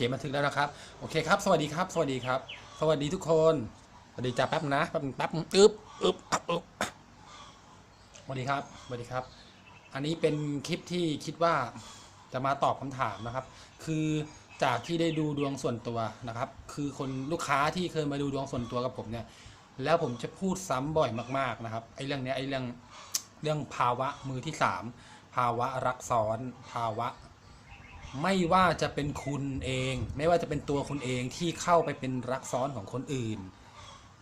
เคบันทึกแล้วนะครับ โอเคครับ สวัสดีครับ สวัสดีครับ สวัสดีทุกคน สวัสดีจ้าแป๊บนะแป๊บแป๊บอึ๊บอึ๊บอึ๊บสวัสดีครับ สวัสดีครับ อันนี้เป็นคลิปที่คิดว่าจะมาตอบคำถามนะครับ คือจากที่ได้ดูดวงส่วนตัวนะครับ คือคนลูกค้าที่เคยมาดูดวงส่วนตัวกับผมเนี่ย แล้วผมจะพูดซ้ำบ่อยมากๆนะครับ ไอ้เรื่องเนี้ยไอ้เรื่องเรื่องภาวะมือที่สามภาวะรักซ้อน ภาวะ ไม่ว่าจะเป็นคุณเอง ไม่ว่าจะเป็นตัวคุณเองที่เข้าไปเป็นรักซ้อนของคนอื่น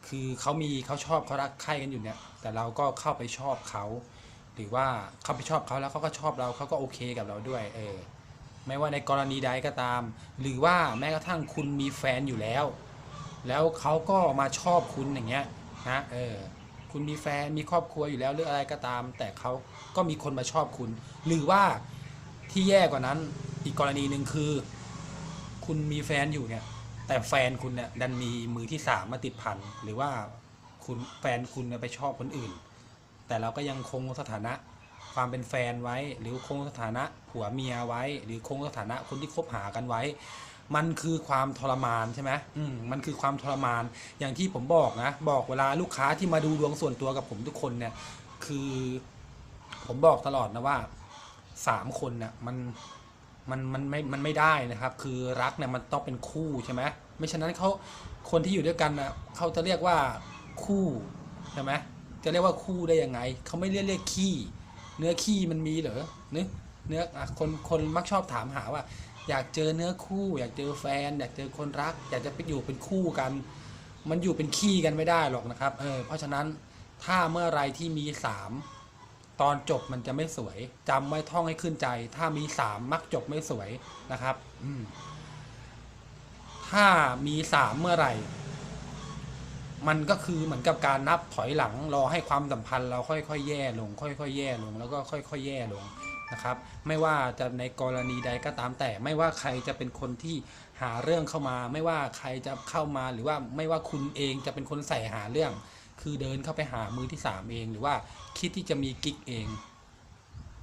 คือเขามีเขาชอบเขารักใคร่กันอยู่เนี่ย แต่เราก็เข้าไปชอบเขาหรือว่าเข้าไปชอบเขาแล้วเขาก็ชอบเราเขาก็โอเคกับเราด้วย เออ ไม่ว่าในกรณีใดก็ตาม หรือว่าแม้กระทั่งคุณมีแฟนอยู่แล้ว แล้วเขาก็มาชอบคุณอย่างเงี้ยนะเออคุณมีแฟนมีครอบครัวอยู่แล้วหรืออะไรก็ตาม แต่เขาก็มีคนมาชอบคุณ หรือว่าที่แย่กว่านั้น อีกกรณีหนึ่งคือ คุณมีแฟนอยู่เนี่ย แต่แฟนคุณเนี่ยดันมีมือที่สามมาติดพันหรือว่าคุณแฟนคุณเนี่ยไปชอบคนอื่น แต่เราก็ยังคงสถานะความเป็นแฟนไว้ หรือคงสถานะผัวเมียไว้ หรือคงสถานะคนที่คบหากันไว้ มันคือความทรมานใช่ไหมอืมมันคือความทรมานอย่างที่ผมบอกนะ บอกเวลาลูกค้าที่มาดูดวงส่วนตัวกับผมทุกคนเนี่ย คือ ผมบอกตลอดนะว่าสามคนเนี่ยมัน มันมันไม่มันไม่ได้นะครับ คือรักเนี่ยมันต้องเป็นคู่ใช่ไหมไม่ฉะนั้นเขาคนที่อยู่ด้วยกันนะเขาจะเรียกว่าคู่ใช่ไหมจะเรียกว่าคู่ได้ยังไงเขาไม่เรียกเรียกขี้ เนื้อขี้มันมีเหรอเนื้อเนื้อคนคนมักชอบถามหาว่า อยากเจอเนื้อคู่ อยากเจอแฟน อยากเจอคนรัก อยากจะไปอยู่เป็นคู่กัน มันอยู่เป็นขี้กันไม่ได้หรอกนะครับเออเพราะฉะนั้นถ้าเมื่อไรที่มีสาม ตอนจบมันจะไม่สวยจำไว้ท่องให้ขึ้นใจ ถ้ามีสามมักจบไม่สวยนะครับ อืมถ้ามีสามเมื่อไหร่ มันก็คือเหมือนกับการนับถอยหลังรอให้ความสัมพันธ์เราค่อยๆแย่ลง ค่อยๆแย่ลง แล้วก็ค่อยๆแย่ลงนะครับ ไม่ว่าจะในกรณีใดก็ตามแต่ ไม่ว่าใครจะเป็นคนที่หาเรื่องเข้ามา ไม่ว่าใครจะเข้ามาหรือว่าไม่ว่าคุณเองจะเป็นคนใส่หาเรื่อง คือเดินเข้าไปหามือที่สามเองหรือว่าคิดที่จะมีกิ๊กเอง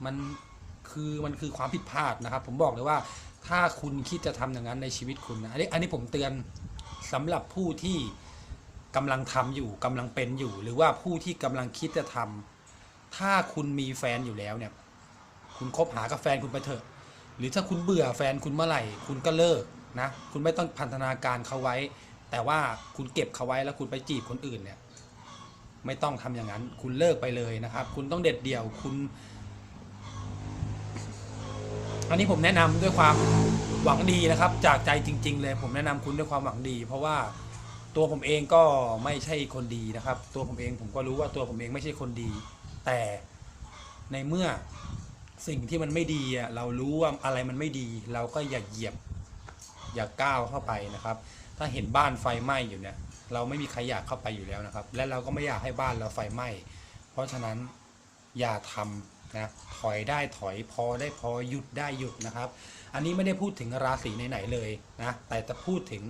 มันคือมันคือความผิดพลาดนะครับ ผมบอกเลยว่าถ้าคุณคิดจะทำอย่างนั้นในชีวิตคุณนะอันนี้อันนี้ผมเตือนสำหรับผู้ที่กำลังทำอยู่กำลังเป็นอยู่ หรือว่าผู้ที่กำลังคิดจะทำถ้าคุณมีแฟนอยู่แล้วเนี่ย คุณคบหากับแฟนคุณไปเถอะ หรือถ้าคุณเบื่อแฟนคุณเมื่อไหร่ คุณก็เลิกนะ คุณไม่ต้องพันธนาการเขาไว้ แต่ว่าคุณเก็บเขาไว้แล้วคุณไปจีบคนอื่นเนี่ย ไม่ต้องทำอย่างนั้น คุณเลิกไปเลยนะครับ คุณต้องเด็ดเดี่ยวคุณ อันนี้ผมแนะนำด้วยความหวังดีนะครับ จากใจจริง ๆ เลย ผมแนะนำคุณด้วยความหวังดี เพราะว่าตัวผมเองก็ไม่ใช่คนดีนะครับ ตัวผมเองผมก็รู้ว่าตัวผมเองไม่ใช่คนดี แต่ในเมื่อสิ่งที่มันไม่ดีเรารู้ว่าอะไรมันไม่ดี เราก็อย่าเหยียบ อย่าก้าวเข้าไปนะครับ ถ้าเห็นบ้านไฟไหม้อยู่เนี่ย เราไม่มีใครอยากเข้าไปอยู่แล้วนะครับ และเราก็ไม่อยากให้บ้านเราไฟไหม้ เพราะฉะนั้นอย่าทำนะถอยได้ถอยพอได้พอหยุดได้หยุดนะครับ อันนี้ไม่ได้พูดถึงราศีไหนๆเลยนะแต่จะพูดถึง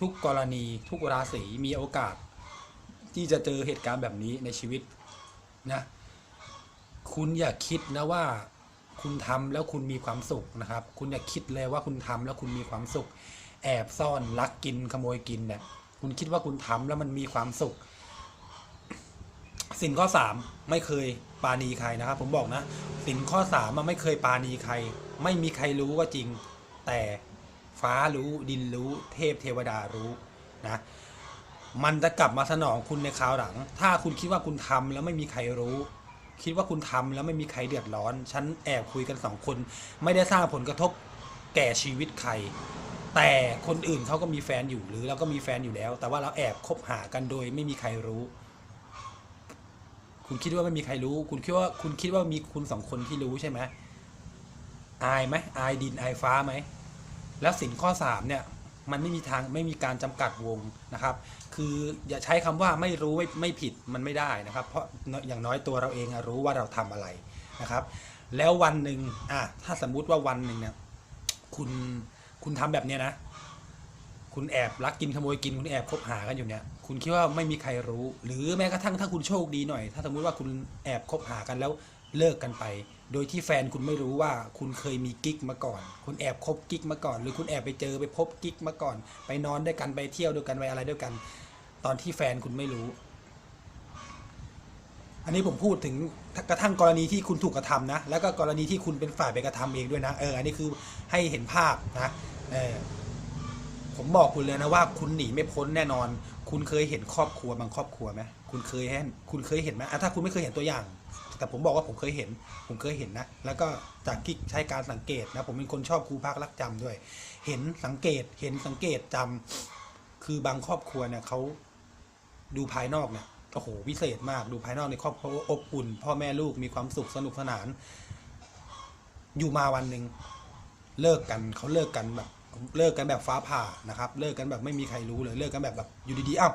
ทุกกรณีทุกราศีมีโอกาส ที่จะเจอเหตุการณ์แบบนี้ในชีวิตนะคุณอย่าคิดนะว่าคุณทำแล้วคุณมีความสุขนะครับ คุณอย่าคิดเลยว่าคุณทำแล้วคุณมีความสุข แอบซ่อนลักกินขโมยกินเนี่ย คุณคิดว่าคุณทำแล้วมันมีความสุข สินข้อสามไม่เคยปาณีใครนะครับ ผมบอกนะสินข้อสามมันไม่เคยปาณีใคร ไม่มีใครรู้ว่าจริง แต่ฟ้ารู้ดินรู้ เทพเทวดารู้นะมันจะกลับมาสนองคุณในคราวหลัง ถ้าคุณคิดว่าคุณทำแล้วไม่มีใครรู้ คิดว่าคุณทำแล้วไม่มีใครเดือดร้อน ฉันแอบคุยกันสองคน ไม่ได้สร้างผลกระทบแก่ชีวิตใคร แต่คนอื่นเขาก็มีแฟนอยู่หรือเราก็มีแฟนอยู่แล้ว แต่ว่าเราแอบคบหากันโดยไม่มีใครรู้ คุณคิดว่าไม่มีใครรู้ คุณคิดว่าคุณคิดว่ามีคุณสองคนที่รู้ใช่ไหมอายไหมอายดินอายฟ้าไหมแล้วสินข้อสามเนี่ยมันไม่มีทางไม่มีการจำกัดวงนะครับ คืออย่าใช้คำว่าไม่รู้ไม่ไม่ผิดมันไม่ได้นะครับ เพราะอย่างน้อยตัวเราเองรู้ว่าเราทำอะไรนะครับ แล้ววันหนึ่งอะถ้าสมมุติว่าวันหนึ่งเนี่ยคุณ คุณทำแบบเนี้ยนะ คุณแอบลักกินขโมยกินคุณแอบคบหากันอยู่เนี่ย คุณคิดว่าไม่มีใครรู้ หรือแม้กระทั่งถ้าคุณโชคดีหน่อย ถ้าสมมติว่าคุณแอบคบหากันแล้วเลิกกันไป โดยที่แฟนคุณไม่รู้ว่าคุณเคยมีกิ๊กมาก่อน คุณแอบคบกิ๊กมาก่อน หรือคุณแอบไปเจอไปพบกิ๊กมาก่อน ไปนอนด้วยกันไปเที่ยวด้วยกันไปอะไรด้วยกัน ตอนที่แฟนคุณไม่รู้ อันนี้ผมพูดถึงกระทั่งกรณีที่คุณถูกกระทำนะ แล้วก็กรณีที่คุณเป็นฝ่ายไปกระทำเองด้วยนะ เออ อันนี้คือให้เห็นภาพนะ เออ ผมบอกคุณเลยนะว่าคุณหนีไม่พ้นแน่นอน คุณเคยเห็นครอบครัวบางครอบครัวไหมคุณเคยเห็น คุณเคยเห็นไหมอะถ้าคุณไม่เคยเห็นตัวอย่าง แต่ผมบอกว่าผมเคยเห็น ผมเคยเห็นนะ แล้วก็จากที่ใช้การสังเกตนะ ผมเป็นคนชอบครูพักรักจำด้วย เห็นสังเกต เห็นสังเกตจำคือบางครอบครัวเนี่ยเขาดูภายนอกเนี่ย โอ้โหวิเศษมากดูภายนอกในครอบครัวอบอุ่น พ่อแม่ลูกมีความสุขสนุกสนาน อยู่มาวันหนึ่งเลิกกันเขาเลิกกันแบบ เลิกกันแบบฟ้าผ่านะครับ เลิกกันแบบไม่มีใครรู้เลยเลิกกันแบบแบบอยู่ดีๆอ้าว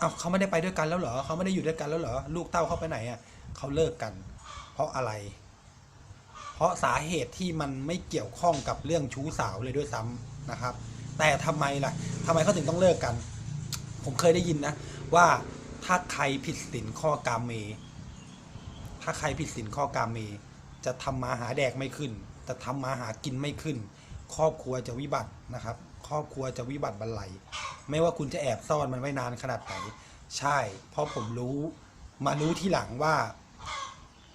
อ้าวเขาไม่ได้ไปด้วยกันแล้วเหรอเขาไม่ได้อยู่ด้วยกันแล้วเหรอลูกเต้าเขาไปไหนอะเขาเลิกกัน เพราะอะไร เพราะสาเหตุที่มันไม่เกี่ยวข้องกับเรื่องชู้สาวเลยด้วยซ้ำนะครับ แต่ทำไมล่ะทำไมเขาถึงต้องเลิกกัน ผมเคยได้ยินนะว่า ถ้าใครผิดศีลข้อกามเม ถ้าใครผิดศีลข้อกามเม จะทำมาหาแดกไม่ขึ้น จะทำมาหากินไม่ขึ้น ครอบครัวจะวิบัตินะครับ ครอบครัวจะวิบัติบรรลัย ไม่ว่าคุณจะแอบซ่อนมันไว้นานขนาดไหน ใช่ เพราะผมรู้ มารู้ที่หลังว่า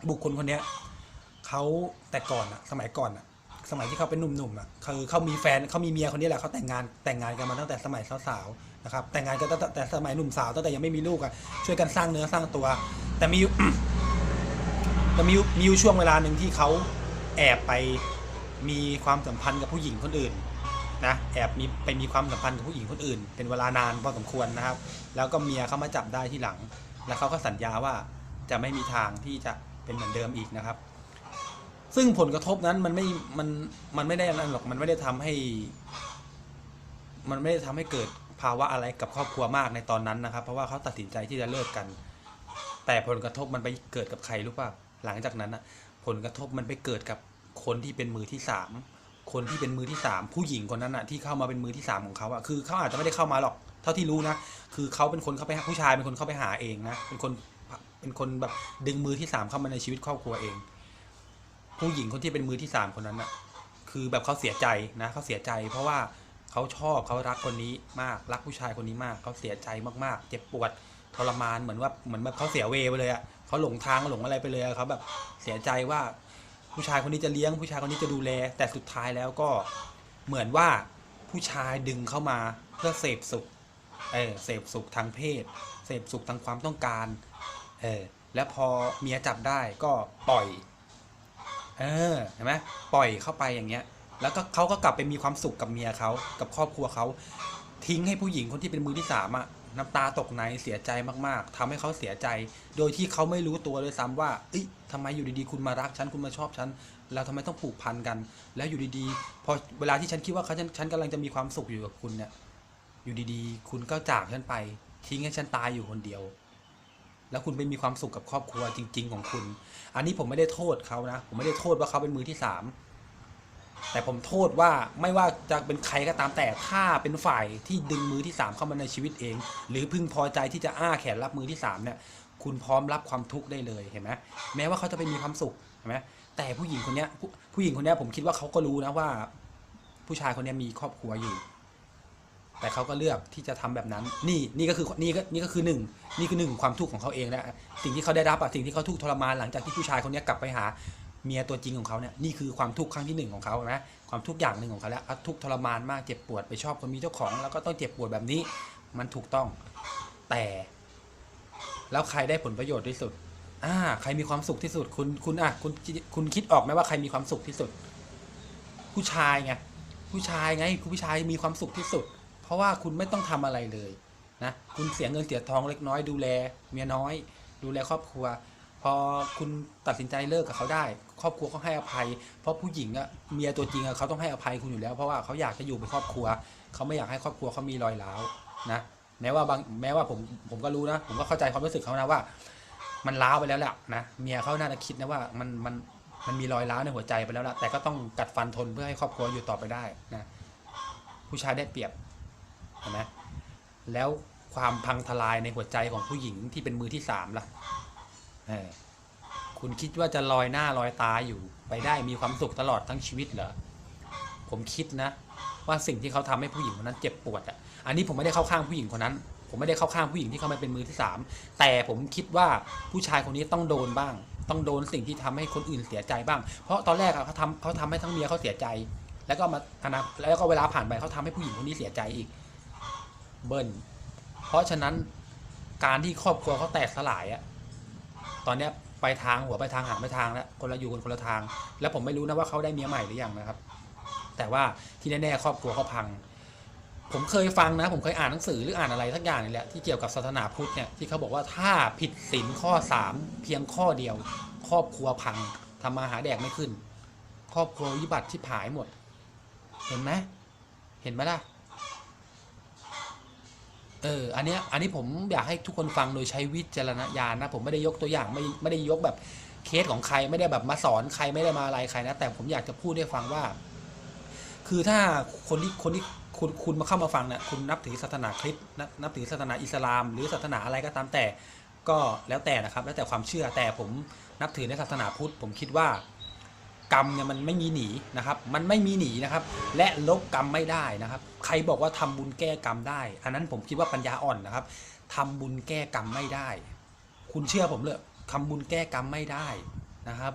บุคคลคนเนี้ยเขาแต่ก่อนอะสมัยก่อนอะสมัยที่เขาเป็นหนุ่มๆอะคือเขามีแฟนเขามีเมียคนนี้แหละเขาแต่งงานแต่งงานกันมาตั้งแต่สมัยสาวๆ นะครับแต่งงานกันตั้งแต่สมัยหนุ่มสาวตั้งแต่ยังไม่มีลูกอะช่วยกันสร้างเนื้อสร้างตัว แต่มีอยู่ แต่มีอยู่มีอยู่ช่วงเวลาหนึ่งที่เขาแอบไปมีความสัมพันธ์กับผู้หญิงคนอื่นนะแอบมีไปมีความสัมพันธ์กับผู้หญิงคนอื่น เป็นเวลานานพอสมควรนะครับ แล้วก็เมียเขามาจับได้ที่หลัง แล้วเขาก็สัญญาว่าจะไม่มีทางที่จะเป็นเหมือนเดิมอีกนะครับ ซึ่งผลกระทบนั้นมันไม่มันมันไม่ได้นั่นหรอกมันไม่ได้ทำให้ มันไม่ได้ทำให้เกิด ภาวะอะไรกับครอบครัวมากในตอนนั้นนะครับ เพราะว่าเขาตัดสินใจที่จะเลิกกัน แต่ผลกระทบมันไปเกิดกับใครรู้ป่ะหลังจากนั้นนะผลกระทบมันไปเกิดกับคนที่เป็นมือที่สามคนที่เป็นมือที่สามผู้หญิงคนนั้นนะที่เข้ามาเป็นมือที่สามของเขาอะคือเขาอาจจะไม่ได้เข้ามาหรอก เท่าที่รู้นะคือเขาเป็นคนเข้าไปหาผู้ชายเป็นคนเข้าไปหาเองนะเป็นคนเป็นคนแบบดึงมือที่สามเข้ามาในชีวิตครอบครัวเอง ผู้หญิงคนที่เป็นมือที่สามคนนั้นอะคือแบบเขาเสียใจนะเขาเสียใจ เพราะว่า เขาชอบเขารักคนนี้มากรักผู้ชายคนนี้มากเขาเสียใจมากๆ เจ็บปวดทรมานเหมือนว่าเหมือนแบบเขาเสียเวไปเลยอะเขาหลงทางหลงอะไรไปเลยเขาแบบเสียใจว่าผู้ชายคนนี้จะเลี้ยงผู้ชายคนนี้จะดูแล แต่สุดท้ายแล้วก็เหมือนว่าผู้ชายดึงเข้ามาเพื่อเสพสุขเออเสพสุขทางเพศ เสพสุขทางความต้องการเออแล้วพอเมียจับได้ก็ปล่อย เออเห็นไหมปล่อยเข้าไปอย่างเงี้ย แล้วก็เขาก็กลับไปมีความสุขกับเมียเขากับครอบครัวเขาทิ้งให้ผู้หญิงคนที่เป็นมือที่สามอะน้ำตาตกในเสียใจมากๆทำให้เขาเสียใจ โดยที่เขาไม่รู้ตัวเลยซ้ำว่าเอ้ยทำไมอยู่ดีๆ คุณมารักฉันคุณมาชอบฉันแล้วทำไมต้องผูกพันกัน แล้วอยู่ดีๆ พอเวลาที่ฉันคิดว่าเขาฉันฉันกำลังจะมีความสุขอยู่กับคุณเนี่ยอยู่ดีๆ คุณก็จากฉันไป ทิ้งให้ฉันตายอยู่คนเดียว แล้วคุณไปมีความสุขกับครอบครัวจริง ๆ ของคุณ อันนี้ผมไม่ได้โทษเขานะ ผมไม่ได้โทษว่าเขาเป็นมือที่สาม แต่ผมโทษว่าไม่ว่าจะเป็นใครก็ตามแต่ถ้าเป็นฝ่ายที่ดึงมือที่สามเข้ามาในชีวิตเอง หรือพึงพอใจที่จะอ้าแขนรับมือที่สามเนี่ยคุณพร้อมรับความทุกข์ได้เลยเห็นไหมแม้ว่าเขาจะไปมีความสุขเห็นไหมแต่ผู้หญิงคนนี้ผู้ผู้หญิงคนนี้ผมคิดว่าเขาก็รู้นะว่า ผู้ชายคนนี้มีครอบครัวอยู่ แต่เขาก็เลือกที่จะทำแบบนั้น นี่นี่ก็คือนี่ก็นี่ก็คือหนึ่งนี่คือหนึ่งความทุกข์ของเขาเองแล้วสิ่งที่เขาได้รับอะสิ่งที่เขาทุกข์ทรมานหลังจากที่ผู้ชายคนนี้กลับไปหา เมียตัวจริงของเขาเนี่ยนี่คือความทุกข์ครั้งที่หนึ่งของเขานะความทุกข์อย่างหนึ่งของเขาแล้วทุกข์ทรมานมากเจ็บปวดไปชอบคนมีเจ้าของ แล้วก็ต้องเจ็บปวดแบบนี้มันถูกต้อง แต่ แล้วใครได้ผลประโยชน์ที่สุดอ่าใครมีความสุขที่สุด คุณคุณอะคุณคุณคิดออกไหมว่าใครมีความสุขที่สุด ผู้ชายไงผู้ชายไงผู้ชายมีความสุขที่สุด เพราะว่าคุณไม่ต้องทำอะไรเลยนะคุณเสียเงินเสียทองเล็กน้อยดูแล เมียน้อย ดูแลครอบครัว พอคุณตัดสินใจเลิกกับเขาได้ ครอบครัวเขาให้อภัย เพราะผู้หญิงอะเมียตัวจริงอะเขาต้องให้อภัยคุณอยู่แล้ว เพราะว่าเขาอยากจะอยู่เป็นครอบครัว เขาไม่อยากให้ครอบครัวเขามีรอยร้าวนะแม้ว่าบางแม้ว่าผมผมก็รู้นะ ผมก็เข้าใจความรู้สึกเขานะว่า มันร้าวไปแล้วแหละนะเมียเขาน่าจะคิดนะว่ามันมันมันมีรอยร้าวในหัวใจไปแล้วล่ะแต่ก็ต้องกัดฟันทนเพื่อให้ครอบครัวอยู่ต่อไปได้นะผู้ชายได้เปรียบเห็นไหมแล้วความพังทลายในหัวใจของผู้หญิงที่เป็นมือที่สามล่ะ คุณคิดว่าจะลอยหน้าลอยตาอยู่ไปได้มีความสุขตลอดทั้งชีวิตเหรอผมคิดนะ ว่าสิ่งที่เขาทำให้ผู้หญิงคนนั้นเจ็บปวดอะอันนี้ผมไม่ได้เข้าข้างผู้หญิงคนนั้น ผมไม่ได้เข้าข้างผู้หญิงที่เขามาเป็นมือที่สามแต่ผมคิดว่าผู้ชายคนนี้ต้องโดนบ้าง ต้องโดนสิ่งที่ทำให้คนอื่นเสียใจบ้าง เพราะตอนแรกเขาทำเขาทำให้ทั้งเมียเขาเสียใจ แล้วก็มาอนาแล้วก็เวลาผ่านไปเขาทำให้ผู้หญิงคนนี้เสียใจอีก เบิ้ลเพราะฉะนั้นการที่ครอบครัวเขาแตกสลายอะ ตอนเนี้ยไปทางหัวไปทางหางไปทางแล้วคนละอยู่คนคนละทาง แล้วผมไม่รู้นะว่าเขาได้เมียใหม่หรือยังนะครับ แต่ว่าที่แน่ๆครอบครัวเขาพัง ผมเคยฟังนะ ผมเคยอ่านหนังสือหรืออ่านอะไรสักอย่างนี่แหละที่เกี่ยวกับศาสนาพุทธเนี่ยที่เขาบอกว่าถ้าผิดศีลข้อสามเพียงข้อเดียว ครอบครัวพังทำมาหาแดกไม่ขึ้น ครอบครัววิบัติที่ผายหมด เห็นไหมเห็นไหมล่ะ เอออันเนี้ยอันนี้ผมอยากให้ทุกคนฟังโดยใช้วิจารณญาณนะ ผมไม่ได้ยกตัวอย่างไม่ไม่ได้ยกแบบเคสของใครไม่ได้แบบมาสอนใครไม่ได้มาอะไรใครนะ แต่ผมอยากจะพูดให้ฟังว่า คือถ้าคนที่คนที่คุณคุณมาเข้ามาฟังเนี่ยคุณนับถือศาสนาคริสต์นับนับถือศาสนาอิสลาม หรือศาสนาอะไรก็ตามแต่ก็แล้วแต่นะครับ แล้วแต่ความเชื่อแต่ผมนับถือในศาสนาพุทธผมคิดว่า กรรมเนี่ยมันไม่มีหนีนะครับ มันไม่มีหนีนะครับ และลบกรรมไม่ได้นะครับ ใครบอกว่าทำบุญแก้กรรมได้ อันนั้นผมคิดว่าปัญญาอ่อนนะครับทำบุญแก้กรรมไม่ได้ คุณเชื่อผมเลยทำบุญแก้กรรมไม่ได้นะครับ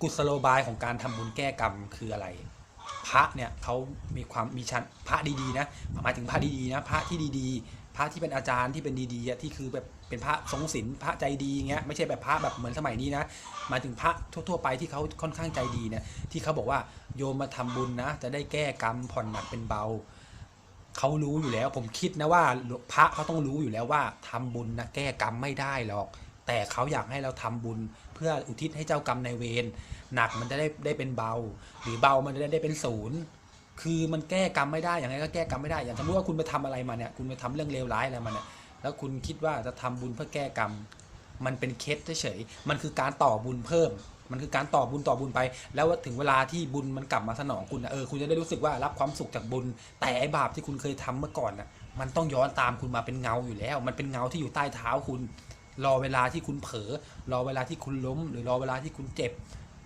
กุศโลบายของการทำบุญแก้กรรมคืออะไร พระเนี่ยเขามีความมีชั้นพระดีๆนะหมายถึงพระดีๆนะพระที่ดีๆ ระที่เป็นอาจารย์ที่เป็นดีๆที่คือแบบเป็นพระทรงศีลพระใจดีเงี้ยไม่ใช่แบบพระแบบเหมือนสมัยนี้นะมาถึงพระทั่วๆไปที่เขาค่อนข้างใจดีเนี่ยที่เขาบอกว่าโยมมาทำบุญนะ จะได้แก้กรรมผ่อนหนักเป็นเบาเขารู้อยู่แล้ว ผมคิดนะว่าพระเขาต้องรู้อยู่แล้วว่าทำบุญนะแก้กรรมไม่ได้หรอก แต่เขาอยากให้เราทำบุญเพื่ออุทิศให้เจ้ากรรมนายเวรหนักมันจะได้ได้เป็นเบา หรือเบามันจะได้เป็นศูนย์ คือมันแก้กรรมไม่ได้อย่างไรก็แก้กรรมไม่ได้ อย่างสมมติว่าคุณไปทำอะไรมาเนี่ยคุณไปทำเรื่องเลวร้ายอะไรมาเนี่ยแล้วคุณคิดว่าจะทำบุญเพื่อแก้กรรม มันเป็นเคสเฉยๆมันคือการต่อบุญเพิ่ม มันคือการต่อบุญต่อบุญไป แล้วถึงเวลาที่บุญมันกลับมาสนองคุณเออคุณจะได้รู้สึกว่ารับความสุขจากบุญ แต่ไอ้บาปที่คุณเคยทำเมื่อก่อนน่ะมันต้องย้อนตามคุณมาเป็นเงาอยู่แล้ว มันเป็นเงาที่อยู่ใต้เท้าคุณ รอเวลาที่คุณเผลอรอเวลาที่คุณล้ม หรือรอเวลาที่คุณเจ็บ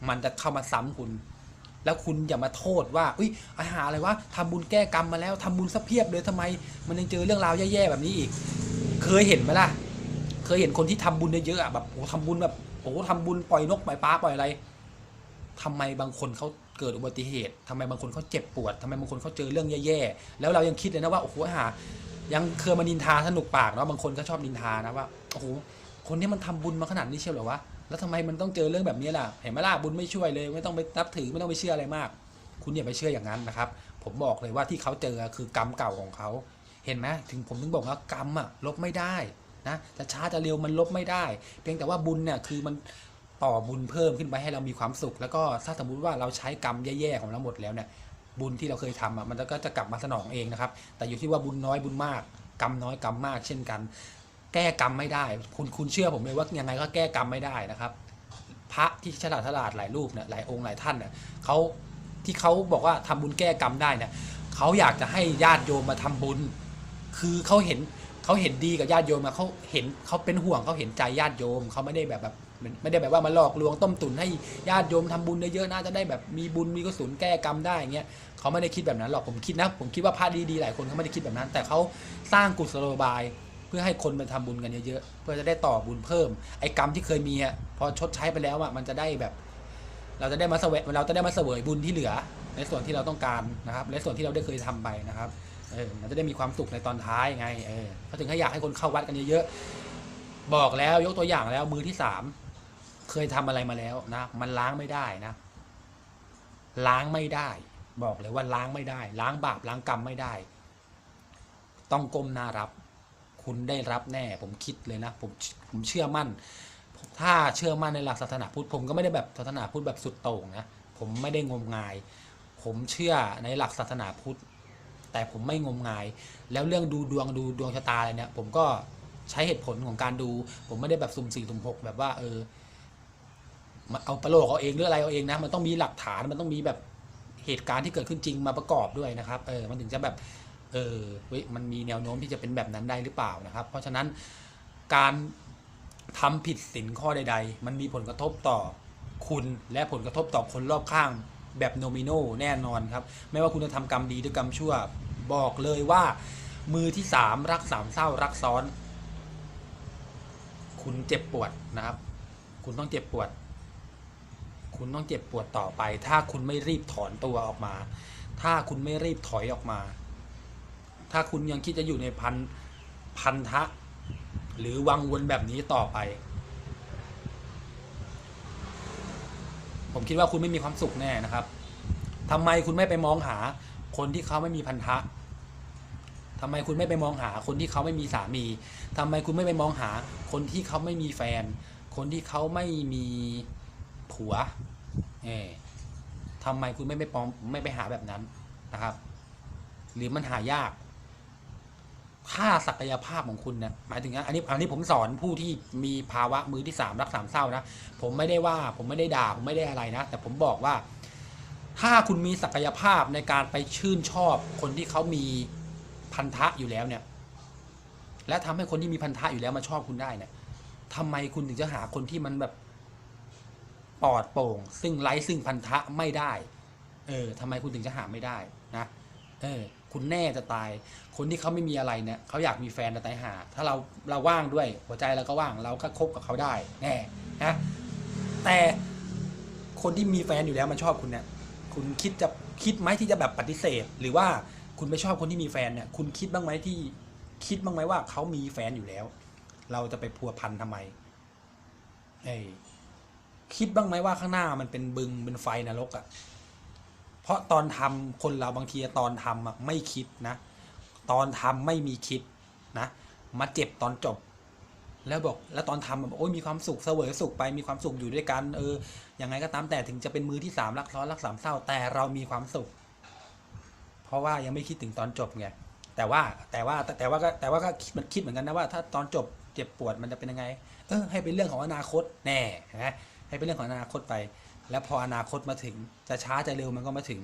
มันจะเข้ามาซ้ำคุณ แล้วคุณอย่ามาโทษว่าอุ้ยอาหาอะไรวะทำบุญแก้กรรมมาแล้วทำบุญซะเพียบเลยทำไม มันยังเจอเรื่องราวแย่ๆแบบนี้อีก เคยเห็นไหมล่ะ เคยเห็นคนที่ทำบุญเยอะๆอะแบบโอ้ทำบุญแบบโอ้ทำบุญปล่อยนกปล่อยปลาปล่อยอะไรทำไมบางคนเขาเกิดอุบัติเหตุทำไมบางคนเขาเจ็บปวดทำไมบางคนเขาเจอเรื่องแย่ๆแล้วเรายังคิดเลยนะว่าโอ้โหหายังเคยมานินทาสนุกปากเนาะบางคนก็ชอบนินทานะว่าโอ้โหคนนี้มันทำบุญมาขนาดนี้เชียวเหรอวะ แล้วทำไมมันต้องเจอเรื่องแบบนี้ล่ะ เห็นไหมล่ะบุญไม่ช่วยเลยไม่ต้องไปนับถือไม่ต้องไปเชื่ออะไรมาก คุณอย่าไปเชื่ออย่างนั้นนะครับ ผมบอกเลยว่าที่เขาเจอคือกรรมเก่าของเขาเห็นไหมถึงผมถึงบอกว่ากรรมอะลบไม่ได้นะจะช้าจะเร็วมันลบไม่ได้ เพียงแต่ว่าบุญเนี่ยคือมันต่อบุญเพิ่มขึ้นไปให้เรามีความสุข แล้วก็ถ้าสมมุติว่าเราใช้กรรมแย่ๆของเราหมดแล้วเนี่ยบุญที่เราเคยทำอะมันก็จะกลับมาสนองเองนะครับ แต่อยู่ที่ว่าบุญน้อยบุญมาก กรรมน้อยกรรมมากเช่นกัน แก้กรรมไม่ได้ คุณคุณเชื่อผมเลยว่ายังไงก็แก้กรรมไม่ได้นะครับ พระที่ฉลาดฉลาดหลายรูปเนี่ยหลายองค์หลายท่านเนี่ยเขาที่เขาบอกว่าทำบุญแก้กรรมได้เนี่ยเขาอยากจะให้ญาติโยมมาทำบุญ คือเขาเห็นเขาเห็นดีกับญาติโยมอะเขาเห็นเขาเป็นห่วงเขาเห็นใจญาติโยมเขาไม่ได้แบบแบบไม่ได้แบบว่ามาหลอกลวงต้มตุ๋นให้ญาติโยมทำบุญเยอะๆน่าจะได้แบบมีบุญมีกุศลแก้กรรมได้อย่างเงี้ยเขาไม่ได้คิดแบบนั้นหรอกผมคิดนะผมคิดว่าพระดีๆหลายคนเขาไม่ได้คิดแบบนั้น แต่เขาสร้างกุศโลบาย พื่อให้คนไปทำบุญกันเยอะๆเพื่อจะได้ต่อบุญเพิ่ม ไอ้กรรมที่เคยมีอะพอชดใช้ไปแล้วอะมันจะได้แบบ เราจะได้มาเสวยเราจะได้มาเสวยบุญที่เหลือ ในส่วนที่เราต้องการนะครับในส่วนที่เราได้เคยทำไปนะครับเออมันจะได้มีความสุขในตอนท้ายไงเออเขาถึงให้อยากให้คนเข้าวัดกันเยอะๆบอกแล้วยกตัวอย่างแล้วมือที่สามเคยทำอะไรมาแล้วนะ มันล้างไม่ได้นะ ล้างไม่ได้ บอกเลยว่าล้างไม่ได้ ล้างบาปล้างกรรมไม่ได้ ต้องก้มหน้ารับ คุณได้รับแน่ ผมคิดเลยนะ ผมผมเชื่อมั่น ถ้าเชื่อมั่นในหลักศาสนาพุทธผมก็ไม่ได้แบบศาสนาพุทธแบบสุดโต่งนะผมไม่ได้งมงาย ผมเชื่อในหลักศาสนาพุทธแต่ผมไม่งมงาย แล้วเรื่องดูดวงดูดวงชะตาอะไรเนี่ย ผมก็ใช้เหตุผลของการดู ผมไม่ได้แบบสุ่มสี่สุ่มหกแบบว่า เออเอาประโลกเอาเองหรืออะไรเอาเองนะ มันต้องมีหลักฐานมันต้องมีแบบเหตุการณ์ที่เกิดขึ้นจริงมาประกอบด้วยนะครับ เออ มันถึงจะแบบ เออเว้ยมันมีแนวโน้มที่จะเป็นแบบนั้นได้หรือเปล่านะครับ เพราะฉะนั้นการทำผิดศีลข้อใด ๆ มันมีผลกระทบต่อคุณและผลกระทบต่อคนรอบข้างแบบโนมิโนแน่นอนครับ ไม่ว่าคุณจะทำกรรมดีหรือกรรมชั่วบอกเลยว่า มือที่สามรักสามเศร้ารักซ้อน คุณเจ็บปวดนะครับ คุณต้องเจ็บปวด คุณต้องเจ็บปวดต่อไป ถ้าคุณไม่รีบถอนตัวออกมา ถ้าคุณไม่รีบถอยออกมา ถ้าคุณยังคิดจะอยู่ในพันพันธะหรือวังวนแบบนี้ต่อไป ผมคิดว่าคุณไม่มีความสุขแน่นะครับทำไมคุณไม่ไปมองหาคนที่เขาไม่มีพันธะทำไมคุณไม่ไปมองหาคนที่เขาไม่มีสามีทำไมคุณไม่ไปมองหาคนที่เขาไม่มีแฟน คนที่เขาไม่มีผัวเออทำไมคุณไม่ไปปองไม่ไปหาแบบนั้นนะครับ หรือมันหายาก ถ้าศักยภาพของคุณเนี่ยหมายถึงนะอันนี้อันนี้ผมสอนผู้ที่มีภาวะมือที่สามรักสามเศร้านะผมไม่ได้ว่าผมไม่ได้ด่าผมไม่ได้อะไรนะ แต่ผมบอกว่า ถ้าคุณมีศักยภาพในการไปชื่นชอบคนที่เขามีพันธะอยู่แล้วเนี่ย และทำให้คนที่มีพันธะอยู่แล้วมาชอบคุณได้เนี่ยทำไมคุณถึงจะหาคนที่มันแบบปลอดโปร่ง ซึ่งไร้ซึ่งพันธะไม่ได้ เออทำไมคุณถึงจะหาไม่ได้นะ เออ คุณแน่จะตาย คนที่เขาไม่มีอะไรเนี่ยเขาอยากมีแฟนแต่ตายหา ถ้าเราเราว่างด้วย หัวใจเราก็ว่างเราก็คบกับเขาได้แน่นะแต่คนที่มีแฟนอยู่แล้วมันชอบคุณเนี่ยคุณคิดจะคิดไหมที่จะแบบปฏิเสธ หรือว่าคุณไม่ชอบคนที่มีแฟนเนี่ยคุณคิดบ้างไหมที่คิดบ้างไหมว่าเขามีแฟนอยู่แล้ว เราจะไปพัวพันทำไมเอ้คิดบ้างไหมว่าข้างหน้ามันเป็นบึงเป็นไฟนรกอะ่ะ เพราะตอนทำคนเราบางทีตอนทำอะไม่คิดนะ ตอนทำไม่มีคิดนะ มาเจ็บตอนจบ แล้วบอกแล้วตอนทำอะบอกโอ้ยมีความสุขเสวยสุขไปมีความสุขอยู่ด้วยกันเออยังไงก็ตามแต่ถึงจะเป็นมือที่สามรักซ้อนรักสามเศร้าแต่เรามีความสุข เพราะว่ายังไม่คิดถึงตอนจบไงแต่ว่าแต่ว่าแต่แต่ว่าก็แต่ว่าก็คิดมันคิดเหมือนกันนะว่า ถ้าตอนจบเจ็บปวดมันจะเป็นยังไง เออให้เป็นเรื่องของอนาคตแน่นะให้เป็นเรื่องของอนาคตไป แล้วพออนาคตมาถึง จะช้าจะเร็วมันก็มาถึง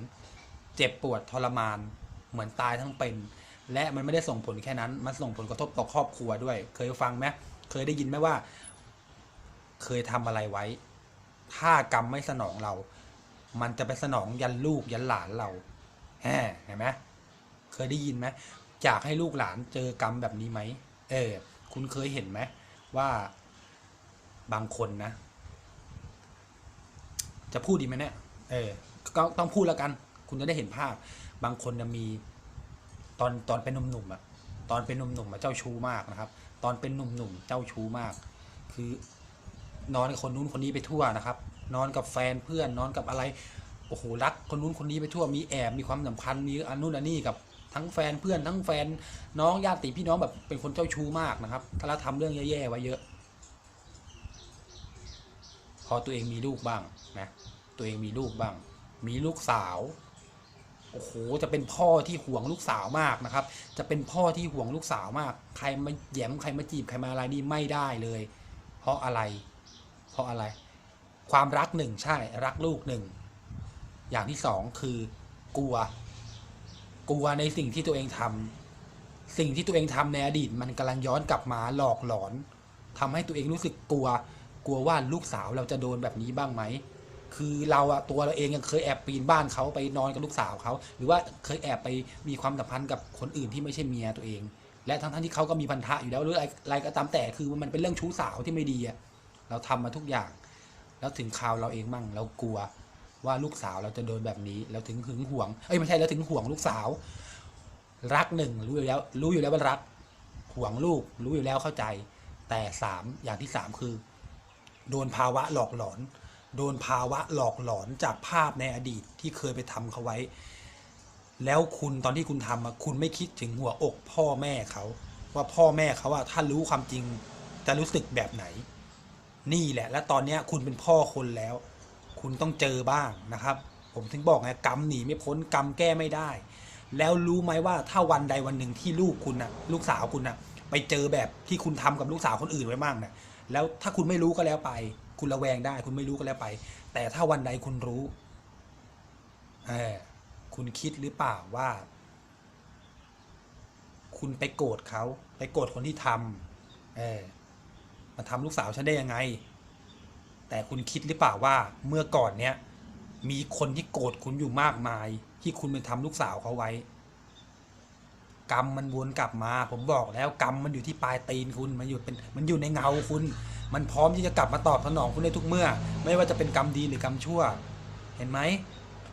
เจ็บปวดทรมาน เหมือนตายทั้งเป็น และมันไม่ได้ส่งผลแค่นั้น มันส่งผลกระทบต่อครอบครัวด้วย เคยฟังไหมเคยได้ยินไหมว่า เคยทำอะไรไว้ ถ้ากรรมไม่สนองเรา มันจะไปสนองยันลูกยันหลานเราแหมเห็นไหมเคยได้ยินไหมอยากให้ลูกหลานเจอกรรมแบบนี้ไหมเออ คุณเคยเห็นไหมว่าบางคนนะ จะพูดดีไหมเนี่ย เออ ก็ต้องพูดแล้วกัน คุณจะได้เห็นภาพ บางคนจะมี ตอนตอนเป็นหนุ่มๆอะตอนเป็นหนุ่มๆอะเจ้าชู้มากนะครับ ตอนเป็นหนุ่มๆเจ้าชู้มาก คือนอนกับคนนู้นคนนี้ไปทั่วนะครับ นอนกับแฟนเพื่อนนอนกับอะไร โอ้โหรักคนนู้นคนนี้ไปทั่ว มีแอบมีความสัมพันธ์มีอันนู้นอันนี้กับทั้งแฟนเพื่อนทั้งแฟนน้องญาติพี่น้องแบบเป็นคนเจ้าชู้มากนะครับ ถ้าเราทำเรื่องแย่ๆไว้เยอะ อตัวเองมีลูกบ้างนะตัวเองมีลูกบ้าง มีลูกสาวโอ้โหจะเป็นพ่อที่ห่วงลูกสาวมากนะครับ จะเป็นพ่อที่ห่วงลูกสาวมาก ใครมาแย้มใครมาจีบใครมาอะไรนี่ไม่ได้เลย เพราะอะไร เพราะอะไร ความรักหนึ่งใช่รักลูกหนึ่งอย่างที่สองคือกลัว กลัวในสิ่งที่ตัวเองทำสิ่งที่ตัวเองทำในอดีต มันกำลังย้อนกลับมาหลอกหลอนทำให้ตัวเองรู้สึกกลัว กลัวว่าลูกสาวเราจะโดนแบบนี้บ้างไหม คือเราอะตัวเราเองยังเคยแอบปีนบ้านเขาไปนอนกับลูกสาวเขาหรือว่าเคยแอบไปมีความสัมพันธ์กับคนอื่นที่ไม่ใช่เมียตัวเอง และทั้งทที่เขาก็มีพันธะอยู่แล้วหรืออะไรอะไรก็ตามแต่คือมันเป็นเรื่องชู้สาวที่ไม่ดีอะเราทำมาทุกอย่าง แล้วถึงคราวเราเองมั่งเรากลัวว่าลูกสาวเราจะโดนแบบนี้เราถึงหึงหวงเอ้ยไม่ใช่เราถึงห่วงลูกสาว รักหนึ่งรู้อยู่แล้ว รู้อยู่แล้วว่ารักห่วงลูก รู้อยู่แล้วเข้าใจ แต่สามอย่างที่สามคือ โดนภาวะหลอกหลอน โดนภาวะหลอกหลอนจากภาพในอดีตที่เคยไปทำเขาไว้ แล้วคุณตอนที่คุณทำอะคุณไม่คิดถึงหัวอกพ่อแม่เขา ว่าพ่อแม่เขาอะถ้ารู้ความจริงจะรู้สึกแบบไหน นี่แหละ และตอนเนี้ยคุณเป็นพ่อคนแล้ว คุณต้องเจอบ้างนะครับ ผมถึงบอกไงกรรมหนีไม่พ้นกรรมแก้ไม่ได้ แล้วรู้ไหมว่าถ้าวันใดวันหนึ่งที่ลูกคุณนะลูกสาวคุณนะไปเจอแบบที่คุณทำกับลูกสาวคนอื่นไว้มั่งนะ แล้วถ้าคุณไม่รู้ก็แล้วไป คุณระแวงได้ คุณไม่รู้ก็แล้วไป แต่ถ้าวันใดคุณรู้เออคุณคิดหรือเปล่าว่า คุณไปโกรธเขา ไปโกรธคนที่ทำเออมาทำลูกสาวฉันได้ยังไง แต่คุณคิดหรือเปล่าว่าเมื่อก่อนเนี้ยมีคนที่โกรธคุณอยู่มากมาย ที่คุณไปทำลูกสาวเขาไว้ กรรมมันวนกลับมา ผมบอกแล้วกรรมมันอยู่ที่ปลายตีนคุณมันอยู่เป็นมันอยู่ในเงาคุณ มันพร้อมที่จะกลับมาตอบสนองคุณได้ทุกเมื่อ ไม่ว่าจะเป็นกรรมดีหรือกรรมชั่ว เห็นไหม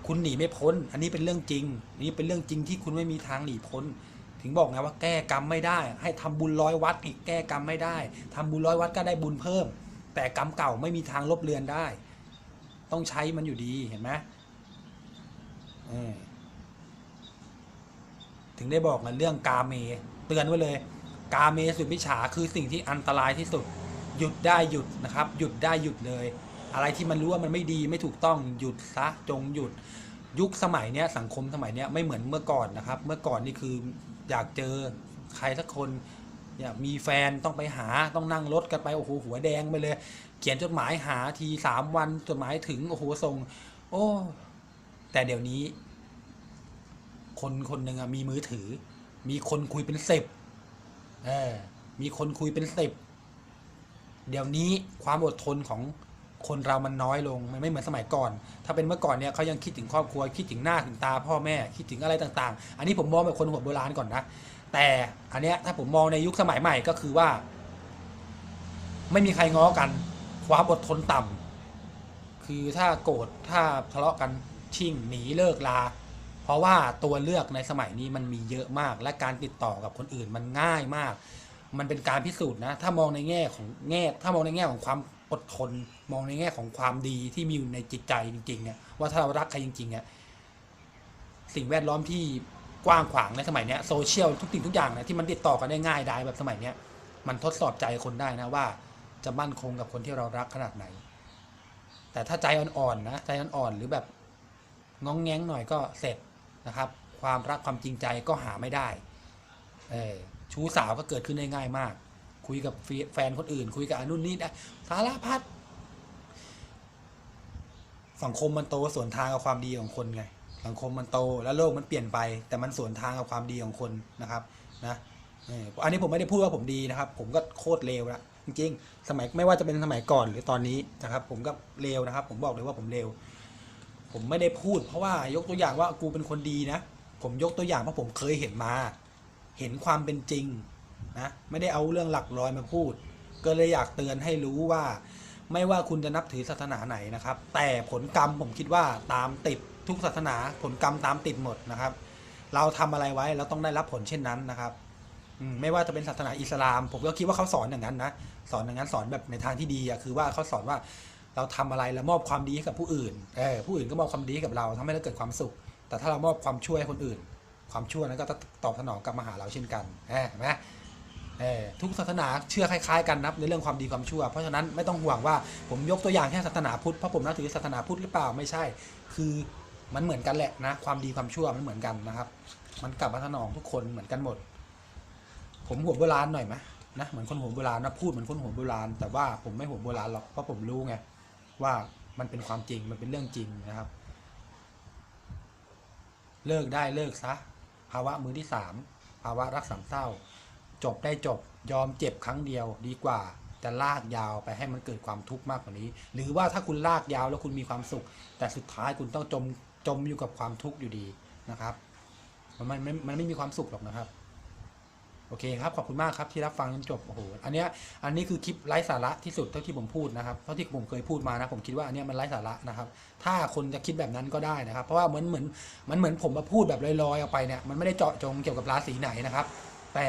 คุณหนีไม่พ้น อันนี้เป็นเรื่องจริง นี่เป็นเรื่องจริงที่คุณไม่มีทางหนีพ้น ถึงบอกไงว่าแก้กรรมไม่ได้ ให้ทำบุญร้อยวัดอีกแก้กรรมไม่ได้ทำบุญร้อยวัดก็ได้บุญเพิ่ม แต่กรรมเก่าไม่มีทางลบเลือนได้ ต้องใช้มันอยู่ดีเห็นไหมเออ ถึงได้บอกกันเรื่องกาเม เตือนไว้เลย กาเมสุดมิจฉาคือสิ่งที่อันตรายที่สุด หยุดได้หยุดนะครับ หยุดได้หยุดเลย อะไรที่มันรู้ว่ามันไม่ดีไม่ถูกต้องหยุดซะจงหยุดยุคสมัยเนี้ยสังคมสมัยเนี้ยไม่เหมือนเมื่อก่อนนะครับ เมื่อก่อนนี่คืออยากเจอใครสักคนอยากมีแฟนต้องไปหาต้องนั่งรถกันไปโอ้โหหัวแดงไปเลย เขียนจดหมายหาทีสามวันจดหมายถึงโอ้โหส่ง โอ้ แต่เดี๋ยวนี้ คนคนหนึ่งอะมีมือถือ มีคนคุยเป็นสิบเออมีคนคุยเป็นสิบเดี๋ยวนี้ความอดทนของคนเรามันน้อยลงมันไม่เหมือนสมัยก่อน ถ้าเป็นเมื่อก่อนเนี่ยเขายังคิดถึงครอบครัวคิดถึงหน้าถึงตาพ่อแม่คิดถึงอะไรต่างๆ อันนี้ผมมองแบบคนหัวโบราณก่อนนะแต่อันเนี้ยถ้าผมมองในยุคสมัยใหม่ก็คือว่า ไม่มีใครง้อกันความอดทนต่ำคือถ้าโกรธถ้าทะเลาะกันชิ่งหนีเลิกลา เพราะว่าตัวเลือกในสมัยนี้มันมีเยอะมาก และการติดต่อกับคนอื่นมันง่ายมาก มันเป็นการพิสูจน์นะ ถ้ามองในแง่ของแง่ ถ้ามองในแง่ของความอดทน มองในแง่ของความดีที่มีอยู่ในจิตใจจริงๆเนี่ยว่าถ้าเรารักใครจริงๆเนี่ยสิ่งแวดล้อมที่กว้างขวางในสมัยนี้โซเชียลทุกสิ่งทุกอย่างนะที่มันติดต่อกันได้ง่ายได้แบบสมัยนี้มันทดสอบใจคนได้นะว่า จะมั่นคงกับคนที่เรารักขนาดไหน แต่ถ้าใจอ่อนๆนะใจอ่อนๆหรือแบบงองแงงหน่อยก็เสร็จ นะครับ ความรักความจริงใจก็หาไม่ได้เออชู้สาวก็เกิดขึ้นได้ง่ายมาก คุยกับแฟนคนอื่น คุยกับอนุนนี่ได้สารพัดสังคมมันโตสวนทางกับความดีของคนไง สังคมมันโตแล้วโลกมันเปลี่ยนไป แต่มันสวนทางกับความดีของคนนะครับนะอออันนี้ผมไม่ได้พูดว่าผมดีนะครับ ผมก็โคตรเลวละจริงๆ สมัยไม่ว่าจะเป็นสมัยก่อนหรือตอนนี้นะครับ ผมก็เลวนะครับ ผมบอกเลยว่าผมเลว ผมไม่ได้พูด เพราะว่ายกตัวอย่างว่ากูเป็นคนดีนะ ผมยกตัวอย่างเพราะผมเคยเห็นมา เห็นความเป็นจริงนะไม่ได้เอาเรื่องหลักร้อยมาพูด ก็เลยอยากเตือนให้รู้ว่า ไม่ว่าคุณจะนับถือศาสนาไหนนะครับ แต่ผลกรรมผมคิดว่าตามติดทุกศาสนาผลกรรมตามติดหมดนะครับ เราทำอะไรไว้เราต้องได้รับผลเช่นนั้นนะครับไม่ว่าจะเป็นศาสนาอิสลาม ผมก็คิดว่าเขาสอนอย่างนั้นนะสอนอย่างนั้นสอนแบบในทางที่ดีอะคือว่าเขาสอนว่า เราทำอะไรแล้วมอบความดีให้กับผู้อื่นเออผู้อื่นก็มอบความดีให้กับเราทำให้เราเกิดความสุข แต่ถ้าเรามอบความช่วยให้คนอื่น ความชั่วนั้นก็ตอบสนองกลับมาหาเราเช่นกันเห็นไหมเออทุกศาสนาเชื่อคล้ายๆกันนะในเรื่องความดีความชั่ว เพราะฉะนั้นไม่ต้องห่วงว่าผมยกตัวอย่างแค่ศาสนาพุทธเพราะผมนับถือศาสนาพุทธหรือเปล่าไม่ใช่ คือมันเหมือนกันแหละนะความดีความชั่วมันเหมือนกันนะครับ มันกลับมาสนองทุกคนเหมือนกันหมด ผมหัวโบราณหน่อยไหมนะเหมือนคนหัวโบราณนะพูดเหมือนคนหัวโบราณแต่ว่าผมไม่หัวโบราณหรอกเพราะผมรู้ไง ว่ามันเป็นความจริงมันเป็นเรื่องจริงนะครับ เลิกได้เลิกซะ ภาวะมือที่สามภาวะรักสามเศร้า จบได้จบยอมเจ็บครั้งเดียวดีกว่าจะลากยาวไปให้มันเกิดความทุกข์มากกว่านี้ หรือว่าถ้าคุณลากยาวแล้วคุณมีความสุข แต่สุดท้ายคุณต้องจมจมอยู่กับความทุกข์อยู่ดีนะครับ มันมันมันมันไม่มีความสุขหรอกนะครับ โอเคครับขอบคุณมากครับที่รับฟังจนจบโอ้โหอันเนี้ยอันนี้คือคลิปไร้สาระที่สุดเท่าที่ผมพูดนะครับเท่าที่ผมเคยพูดมานะผมคิดว่าอันเนี้ยมันไร้สาระนะครับ ถ้าคนจะคิดแบบนั้นก็ได้นะครับ เพราะว่าเหมือนเหมือนมันเหมือนผมมาพูดแบบลอยๆออกไปเนี่ยมันไม่ได้เจาะจงเกี่ยวกับราศีไหนนะครับ แต่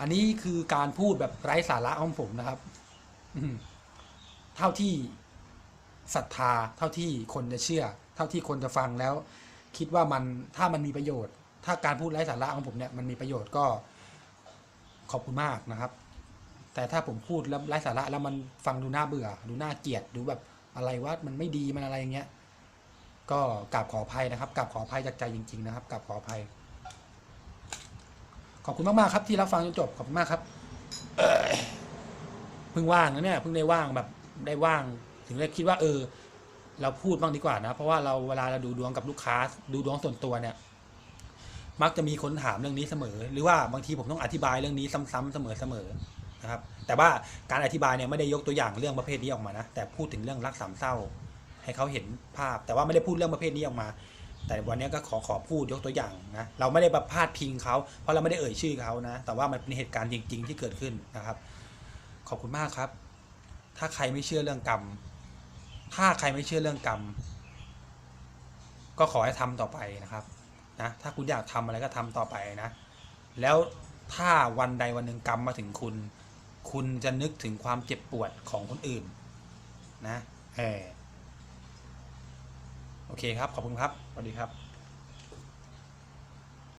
อันนี้คือการพูดแบบไร้สาระของผมนะครับเท่าที่ศรัทธา เท่าที่คนจะเชื่อ เท่าที่คนจะฟังแล้ว คิดว่ามันถ้ามันมีประโยชน์ ถ้าการพูดไร้สาระของผมเนี่ยมันมีประโยชน์ก็ ขอบคุณมากนะครับ แต่ถ้าผมพูดแล้วไร้สาระแล้วมันฟังดูน่าเบื่อ ดูน่าเกลียดดูแบบอะไรว่ามันไม่ดีมันอะไรอย่างเงี้ย ก็กราบขออภัยนะครับกราบขออภัยจากใจจริง ๆ นะครับกราบขออภัย ขอบคุณมากๆครับ ที่รับฟังจนจบขอบคุณมากครับเอ่อเพิ่งว่างนะเนี่ยเพิ่งได้ว่างแบบได้ว่าง ถึงได้คิดว่า เออ เราพูดบ้างดีกว่านะ เพราะว่าเราเวลาเราดูดวงกับลูกค้า ดูดวงส่วนตัวเนี่ย มักจะมีคนถามเรื่องนี้เสมอ หรือว่าบางทีผมต้องอธิบายเรื่องนี้ซ้ำๆเสมอๆนะครับ แต่ว่าการอธิบายเนี่ยไม่ได้ยกตัวอย่างเรื่องประเภทนี้ออกมานะ แต่พูดถึงเรื่องรักสามเศร้า ให้เขาเห็นภาพ แต่ว่าไม่ได้พูดเรื่องประเภทนี้ออกมา แต่วันนี้ก็ขอขอพูดยกตัวอย่างนะ เราไม่ได้ประพาดพิงเขา เพราะเราไม่ได้เอ่ยชื่อเขานะ แต่ว่ามันเป็นเหตุการณ์จริง ๆ ที่เกิดขึ้นนะครับ ขอบคุณมากครับ ถ้าใครไม่เชื่อเรื่องกรรม ถ้าใครไม่เชื่อเรื่องกรรม ก็ขอให้ทำต่อไปนะครับ นะถ้าคุณอยากทำอะไรก็ทำต่อไปนะ แล้วถ้าวันใดวันหนึ่งกรรมมาถึงคุณ คุณจะนึกถึงความเจ็บปวดของคนอื่น นะเออโอเคครับ ขอบคุณครับสวัสดีครับ